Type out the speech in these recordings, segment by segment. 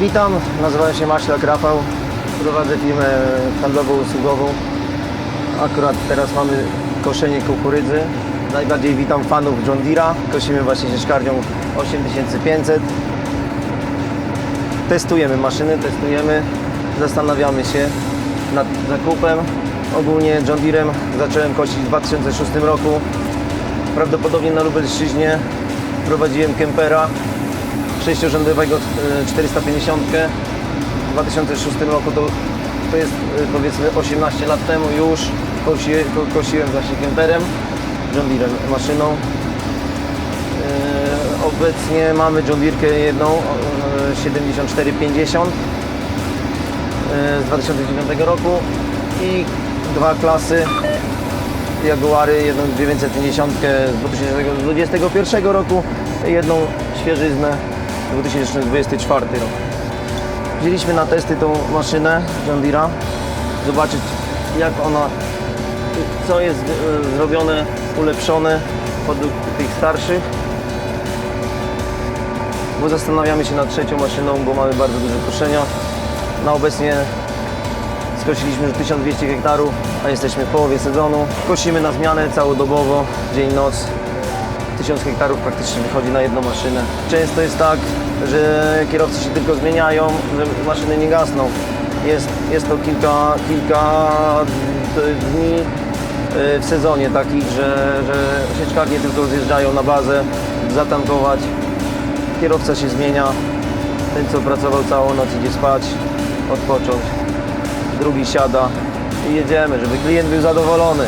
witam, nazywam się Maślak Rafał, prowadzę firmę handlowo-usługową. Akurat teraz mamy koszenie kukurydzy. Najbardziej witam fanów John Deere'a. Kosimy właśnie sieczkarnią 8500. Testujemy maszyny, testujemy, zastanawiamy się nad zakupem. Ogólnie John Deere'em zacząłem kosić w 2006 roku. Prawdopodobnie na Lubelszczyźnie prowadziłem Kempera sześciorzędowego e, 450. W 2006 roku to, to jest e, powiedzmy 18 lat temu już kosi, ko, kosiłem właśnie Kemperem, John Deere'em maszyną. E, Obecnie mamy John Deere'kę jedną e, 7450 e, z 2009 roku i dwa klasy Jaguary, jedną 950 z 2021 roku jedną świeżyznę 2024 rok. Wzięliśmy na testy tą maszynę John Deere'a, zobaczyć jak ona, co jest e, zrobione, ulepszone według tych starszych bo zastanawiamy się nad trzecią maszyną, bo mamy bardzo duże koszenia. Na obecnie skosiliśmy już 1200 hektarów, a jesteśmy w połowie sezonu. Kosimy na zmianę całodobowo, dzień, noc. 1000 hektarów praktycznie wychodzi na jedną maszynę. Często jest tak, że kierowcy się tylko zmieniają, że maszyny nie gasną. Jest, jest to kilka, kilka dni y, w sezonie takich, że, że sieczkarnie tylko zjeżdżają na bazę, zatankować, kierowca się zmienia. Ten, co pracował całą noc, idzie spać, odpocząć. Drugi siada i jedziemy, żeby klient był zadowolony.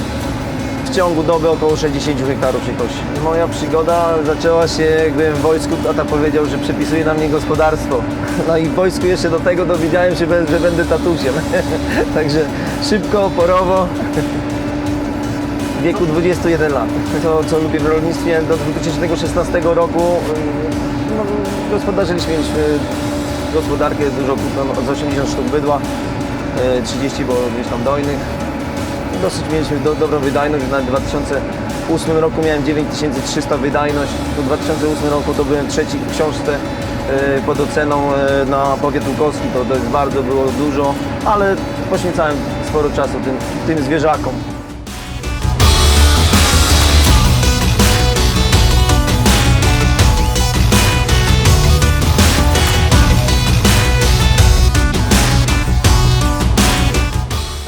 W ciągu doby około 60 hektarów kosi. Moja przygoda zaczęła się, jak byłem w wojsku, tata powiedział, że przepisuje na mnie gospodarstwo. No i w wojsku jeszcze do tego dowiedziałem się, że będę tatusiem. Także szybko, oporowo, w wieku 21 lat. To, co lubię w rolnictwie, do 2016 roku ym, no, gospodarzyliśmy, mieliśmy gospodarkę dużo kupiono, z 80 sztuk bydła, y, 30 było gdzieś tam dojnych. Dosyć mieliśmy do, dobrą wydajność, na 2008 roku miałem 9300 wydajność, w 2008 roku to byłem trzeci w książce y, pod oceną y, na powiat łukowski, to, to jest bardzo było dużo, ale poświęcałem sporo czasu tym, tym zwierzakom.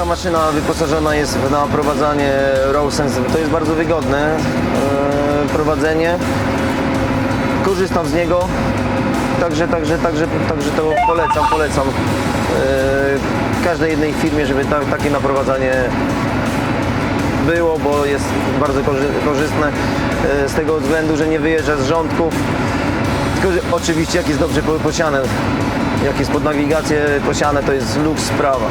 Ta maszyna wyposażona jest w naprowadzanie RowSense. To jest bardzo wygodne e, prowadzenie. Korzystam z niego. Także, także, także, także to polecam, polecam e, każdej jednej firmie, żeby ta, takie naprowadzanie było, bo jest bardzo korzy korzystne e, z tego względu, że nie wyjeżdża z rządków. Tylko, że oczywiście jak jest dobrze po- posiane, jak jest pod nawigację posiane, to jest luks sprawa.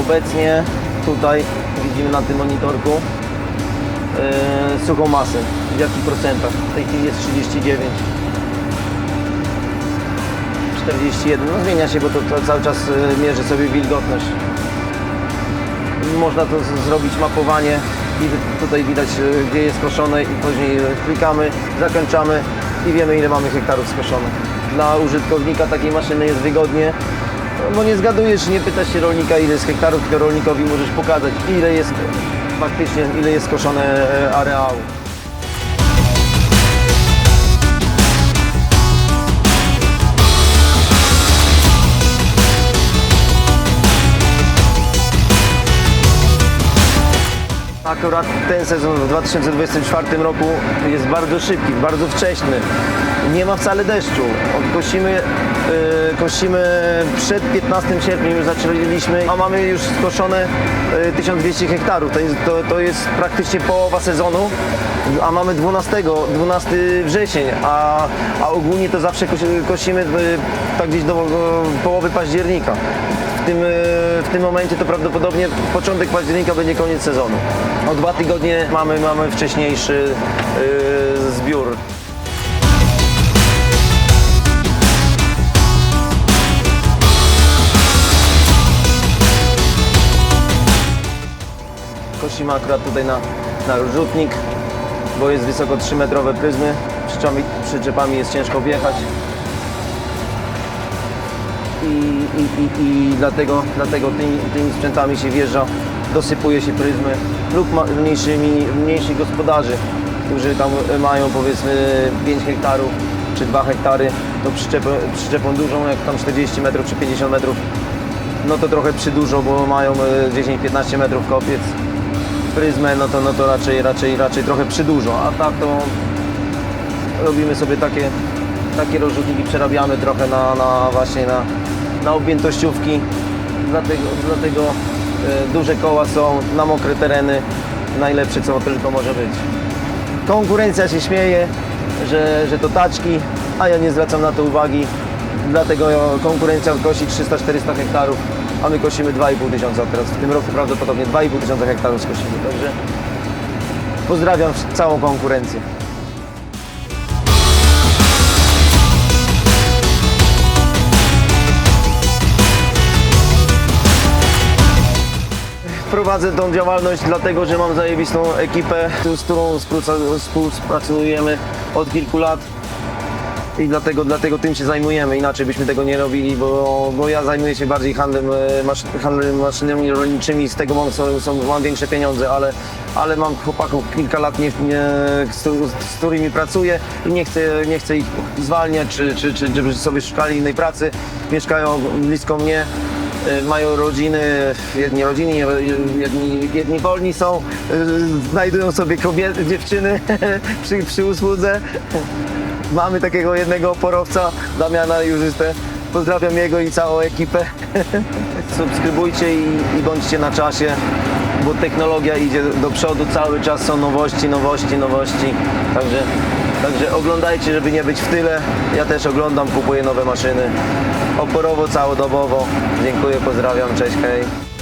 Obecnie tutaj widzimy na tym monitorku yy, suchą masę. W jakich procentach? W tej chwili jest 39. 41. No zmienia się, bo to, to cały czas yy, mierzy sobie wilgotność. Można to zrobić mapowanie i tutaj widać yy, gdzie jest koszone i później klikamy, zakończamy i wiemy ile mamy hektarów skoszonych. Dla użytkownika takiej maszyny jest wygodnie, bo nie zgadujesz, nie pytasz się rolnika ile jest hektarów, tylko rolnikowi możesz pokazać ile jest faktycznie, ile jest skoszone e, areału. Akurat ten sezon w 2024 roku jest bardzo szybki, bardzo wcześny. Nie ma wcale deszczu. Yy, kosimy przed 15 sierpnia już zaczęliśmy, a mamy już skoszone yy, 1200 hektarów. To jest, to, to jest praktycznie połowa sezonu, a mamy 12, 12 wrzesień, a, a ogólnie to zawsze kosi- kosimy yy, tak gdzieś do yy, połowy października. W tym, w tym momencie to prawdopodobnie początek października będzie koniec sezonu. O dwa tygodnie mamy, mamy wcześniejszy e, zbiór. Kosimy akurat tutaj na, na rzutnik, bo jest wysoko 3-metrowe pryzmy. Przyczepami, przyczepami jest ciężko wjechać. i, i, i, i dlatego, dlatego tymi, tymi sprzętami się wjeżdża, dosypuje się pryzmy lub mniejszymi, mniejsi gospodarzy, którzy tam mają powiedzmy 5 hektarów czy 2 hektary, to przyczepą, przyczepą dużą, jak tam 40 metrów czy 50 metrów, no to trochę przydużo, bo mają e, 10-15 metrów kopiec, pryzmę, no to, no to raczej, raczej, raczej trochę przydużo, a tak to robimy sobie takie, takie rozrzutniki, przerabiamy trochę na, na właśnie na, na objętościówki, dlatego, dlatego e, duże koła są na mokre tereny, najlepsze co tylko może być. Konkurencja się śmieje, że, że to taczki, a ja nie zwracam na to uwagi, dlatego konkurencja kosi 300-400 hektarów, a my kosimy 2,5 tysiąca, teraz w tym roku prawdopodobnie 2,5 tysiąca hektarów skosimy, także pozdrawiam całą konkurencję. Prowadzę tą działalność dlatego, że mam zajebistą ekipę, z którą współpracujemy od kilku lat. I dlatego, dlatego tym się zajmujemy, inaczej byśmy tego nie robili, bo, bo ja zajmuję się bardziej handlem, e, maszy, handlem maszynami rolniczymi, z tego mam, są, są, mam większe pieniądze, ale, ale mam chłopaków kilka lat, nie, nie, z, z którymi pracuję i nie chcę, nie chcę ich zwalniać, czy, czy, czy żeby sobie szukali innej pracy. Mieszkają blisko mnie, e, mają rodziny, jedni rodziny, jedni, jedni wolni są, e, znajdują sobie kobiety, dziewczyny przy, przy usłudze. Mamy takiego jednego oporowca, Damiana Jurzystę. Pozdrawiam jego i całą ekipę. Subskrybujcie i, i bądźcie na czasie, bo technologia idzie do przodu, cały czas są nowości, nowości, nowości. Także, także oglądajcie, żeby nie być w tyle. Ja też oglądam, kupuję nowe maszyny. Oporowo, całodobowo. Dziękuję, pozdrawiam, cześć, hej.